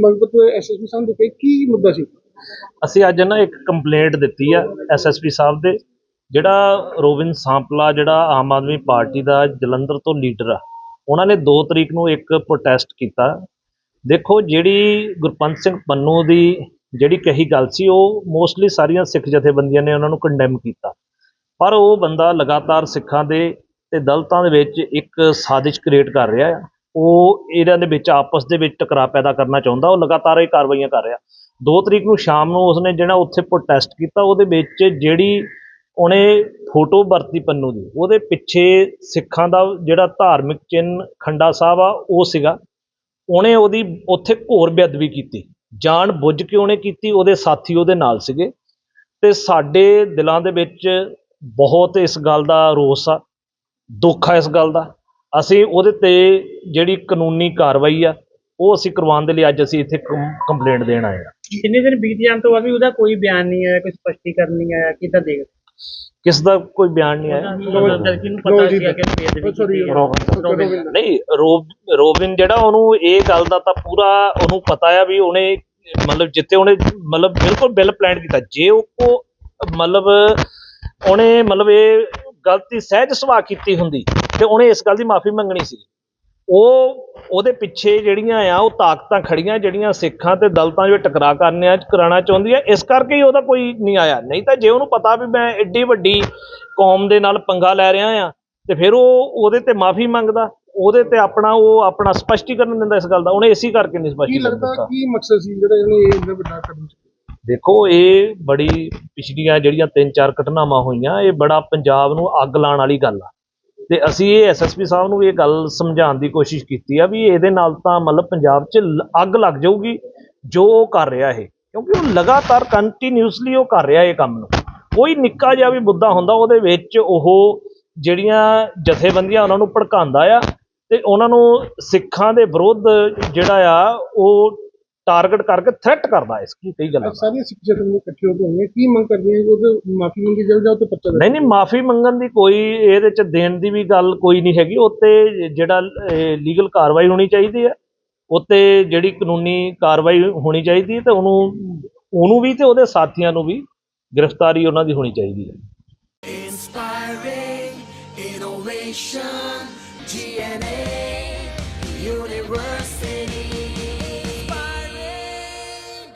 ਮੰਗ ਐਸਐਸਪੀ ਸਾਹਿਬ ਦੇ ਪਏ ਕੀ ਮੁੱਦਾ ਸੀ? ਅਸੀਂ ਅੱਜ ਨਾ ਇੱਕ ਕੰਪਲੇਂਟ ਦਿੱਤੀ ਆ ਐਸਐਸਪੀ ਸਾਹਿਬ ਦੇ, ਜਿਹੜਾ ਰੋਵਿੰਦ ਸਾਂਪਲਾ, ਜਿਹੜਾ ਆਮ ਆਦਮੀ ਪਾਰਟੀ ਦਾ ਜਲੰਧਰ ਤੋਂ ਲੀਡਰ ਆ, ਉਹਨਾਂ ਨੇ 2 ਤਰੀਕ ਨੂੰ ਇੱਕ ਪ੍ਰੋਟੈਸਟ ਕੀਤਾ। ਦੇਖੋ, ਜਿਹੜੀ ਗੁਰਪੰਤ ਸਿੰਘ ਪੰਨੂ ਦੀ ਜਿਹੜੀ ਕਹੀ ਗੱਲ ਸੀ, ਉਹ ਮੋਸਟਲੀ ਸਾਰੀਆਂ ਸਿੱਖ ਜਥੇਬੰਦੀਆਂ ਨੇ ਉਹਨਾਂ ਨੂੰ ਕੰਡੈਮ ਕੀਤਾ। ਪਰ ਉਹ ਬੰਦਾ ਲਗਾਤਾਰ ਸਿੱਖਾਂ ਦੇ ਤੇ ਦਲਤਾਂ ਦੇ ਵਿੱਚ ਇੱਕ ਸਾਜ਼ਿਸ਼ ਕ੍ਰੀਏਟ ਕਰ ਰਿਹਾ ਆ। ਉਹ ਇਹਨਾਂ ਦੇ ਵਿੱਚ ਆਪਸ ਦੇ ਵਿੱਚ ਟਕਰਾਅ ਪੈਦਾ ਕਰਨਾ ਚਾਹੁੰਦਾ, ਉਹ ਲਗਾਤਾਰ ਇਹ ਕਾਰਵਾਈਆਂ ਕਰ ਰਿਹਾ। 2 ਤਰੀਕ ਨੂੰ ਸ਼ਾਮ ਨੂੰ ਉਸਨੇ ਜਿਹੜਾ ਉੱਥੇ ਪ੍ਰੋਟੈਸਟ ਕੀਤਾ, ਉਹਦੇ ਵਿੱਚ ਜਿਹੜੀ ਉਹਨੇ ਫੋਟੋ ਵਰਤੀ ਪੰਨੂ ਦੀ, ਉਹਦੇ ਪਿੱਛੇ ਸਿੱਖਾਂ ਦਾ ਜਿਹੜਾ ਧਾਰਮਿਕ ਚਿੰਨ੍ਹ ਖੰਡਾ ਸਾਹਿਬ ਆ, ਉਹ ਸੀਗਾ। ਉਹਨੇ ਉਹਦੀ ਉੱਥੇ ਘੋਰ ਬੇਅਦਬੀ ਕੀਤੀ, ਜਾਣ ਬੁੱਝ ਕੇ ਉਹਨੇ ਕੀਤੀ, ਉਹਦੇ ਸਾਥੀ ਉਹਦੇ ਨਾਲ ਸੀਗੇ। ਤੇ ਸਾਡੇ ਦਿਲਾਂ ਦੇ ਵਿੱਚ ਬਹੁਤ ਇਸ ਗੱਲ ਦਾ ਰੋਸ ਆ, ਦੁੱਖ ਆ ਇਸ ਗੱਲ ਦਾ। ਅਸੀਂ ਉਹਦੇ ਤੇ ਜਿਹੜੀ ਕਾਨੂੰਨੀ ਕਾਰਵਾਈ ਆ ਉਹ ਅਸੀਂ ਕਰਵਾਉਣ ਦੇ ਲਈ ਅੱਜ ਅਸੀਂ ਇੱਥੇ ਕੰਪਲੇਂਟ ਦੇਣ ਆਏ ਆ ਕਿੰਨੇ ਦਿਨ ਬੀਤ ਜਾਣ ਤੋਂ ਬਾਅਦ ਵੀ ਉਹਦਾ ਕੋਈ ਬਿਆਨ ਨਹੀਂ ਆਇਆ ਕੋਈ ਸਪਸ਼ਟੀਕਰਨ ਨਹੀਂ ਆਇਆ ਕਿੱਦਾਂ ਦੇਖ ਕਿਸ ਦਾ ਕੋਈ ਬਿਆਨ ਨਹੀਂ ਆਇਆ। ਨਹੀਂ ਰੋਬ ਰੋਬਿਨ ਜਿਹੜਾ ਉਹਨੂੰ ਇਹ ਗੱਲ ਦਾ ਤਾਂ ਪੂਰਾ ਉਹਨੂੰ ਪਤਾ ਆ ਵੀ ਉਹਨੇ ਮਤਲਬ ਜਿੱਤੇ ਉਹਨੇ ਮਤਲਬ ਬਿਲਕੁਲ ਬਿਲ ਪਲਾਨ ਕੀਤਾ। ਜੇ ਉਹ ਕੋ- ਮਤਲਬ ਉਹਨੇ ਮਤਲਬ ਇਹ ਗਲਤੀ ਸਹਿਜ ਸੁਭਾਅ ਕੀਤੀ ਹੁੰਦੀ ਤੇ ਉਹਨੇ ਇਸ ਗੱਲ ਦੀ ਮਾਫੀ ਮੰਗਣੀ ਸੀ। ਉਹ ਉਹਦੇ ਪਿੱਛੇ ਜਿਹੜੀਆਂ ਆ ਉਹ ਤਾਕਤਾਂ ਖੜੀਆਂ ਜਿਹੜੀਆਂ ਸਿੱਖਾਂ ਤੇ ਦਲਤਾਂ ਵਿੱਚ ਟਕਰਾਅ ਕਰਨਿਆ ਕਰਾਉਣਾ ਚਾਹੁੰਦੀਆਂ ਇਸ ਕਰਕੇ ਹੀ ਉਹਦਾ ਕੋਈ ਨਹੀਂ ਆਇਆ। ਨਹੀਂ ਤਾਂ ਜੇ ਉਹਨੂੰ ਪਤਾ ਵੀ ਮੈਂ ਐਡੀ ਵੱਡੀ ਕੌਮ ਦੇ ਨਾਲ ਪੰਗਾ ਲੈ ਰਿਹਾ ਆ ਤੇ ਫਿਰ ਉਹ ਉਹਦੇ ਤੇ ਮਾਫੀ ਮੰਗਦਾ ਉਹਦੇ ਤੇ ਆਪਣਾ ਉਹ ਆਪਣਾ ਸਪਸ਼ਟੀਕਰਨ ਦਿੰਦਾ ਇਸ ਗੱਲ ਦਾ। ਉਹਨੇ ਇਸੇ ਕਰਕੇ ਨਹੀਂ ਕੀ ਸਪਸ਼ਟੀਕਰਨ ਲੱਗਦਾ ਦਿੱਤਾ। ਕੀ ਮਕਸਦ ਸੀ ਜਿਹੜਾ ਇਹਨੇ ਇਹ ਇੰਨਾ ਵੱਡਾ ਕਦਮ ਚੁੱਕਿਆ ਦੇਖੋ, ਇਹ ਬੜੀ ਪਿਛਲੀਆਂ ਜਿਹੜੀਆਂ ਤਿੰਨ ਚਾਰ ਘਟਨਾਵਾਂ ਹੋਈਆਂ, ਇਹ ਬੜਾ ਪੰਜਾਬ ਨੂੰ ਅੱਗ ਲਾਉਣ ਵਾਲੀ ਗੱਲ ਆ। ਤੇ ਅਸੀਂ ਇਹ ਐਸਐਸਪੀ ਸਾਹਿਬ ਨੂੰ ਇਹ ਗੱਲ ਸਮਝਾਉਣ ਦੀ ਕੋਸ਼ਿਸ਼ ਕੀਤੀ ਆ ਵੀ ਇਹਦੇ ਨਾਲ ਤਾਂ ਮਤਲਬ ਪੰਜਾਬ 'ਚ ਅੱਗ ਲੱਗ ਜਾਊਗੀ, ਜੋ ਉਹ ਕਰ ਰਿਹਾ ਇਹ। ਕਿਉਂਕਿ ਉਹ ਲਗਾਤਾਰ ਕੰਟੀਨਿਊਸਲੀ ਉਹ ਕਰ ਰਿਹਾ ਇਹ ਕੰਮ ਨੂੰ। ਕੋਈ ਨਿੱਕਾ ਜਿਹਾ ਵੀ ਮੁੱਦਾ ਹੁੰਦਾ, ਉਹਦੇ ਵਿੱਚ ਉਹ ਜਿਹੜੀਆਂ ਜਥੇਬੰਦੀਆਂ ਉਹਨਾਂ ਨੂੰ ਭੜਕਾਉਂਦਾ ਆ, ਤੇ ਉਹਨਾਂ ਨੂੰ ਸਿੱਖਾਂ ਦੇ ਵਿਰੁੱਧ ਜਿਹੜਾ ਆ, ਉਹ ਟਾਰਗੇਟ ਕਰਕੇ ਥ੍ਰੈਟ ਕਰਦਾ ਇਸ ਕੀ ਕਈ ਗੱਲਾਂ ਸਾਰੀਆਂ ਸਿੱਖ ਜਥੇਬੰਦੀਆਂ ਇਕੱਠੇ ਹੋ ਕੇ ਹੋਈਆਂ ਕੀ ਮੰਗ ਕਰਦੀਆਂ ਕਿ ਉਹਦੇ ਮਾਫੀ ਮੰਗੀ ਜਾਵੇ ਜਾਂ ਉਹ ਤੇ ਪੱਤਰ ਨਹੀਂ ਨਹੀਂ ਮਾਫੀ ਮੰਗਣ ਦੀ ਕੋਈ ਇਹਦੇ ਚ ਦੇਣ ਦੀ ਵੀ ਗੱਲ ਕੋਈ ਨਹੀਂ ਹੈਗੀ। ਉੱਤੇ ਜਿਹੜਾ ਲੀਗਲ ਕਾਰਵਾਈ ਹੋਣੀ ਚਾਹੀਦੀ ਹੈ। ਉੱਤੇ ਜਿਹੜੀ ਕਾਨੂੰਨੀ ਕਾਰਵਾਈ ਹੋਣੀ ਚਾਹੀਦੀ ਹੈ ਤੇ ਉਹਨੂੰ ਉਹਨੂੰ ਵੀ ਤੇ ਉਹਦੇ ਸਾਥੀਆਂ ਨੂੰ ਵੀ ਗ੍ਰਿਫਤਾਰੀ ਉਹਨਾਂ ਦੀ ਹੋਣੀ ਚਾਹੀਦੀ ਹੈ। Inspiring innovation.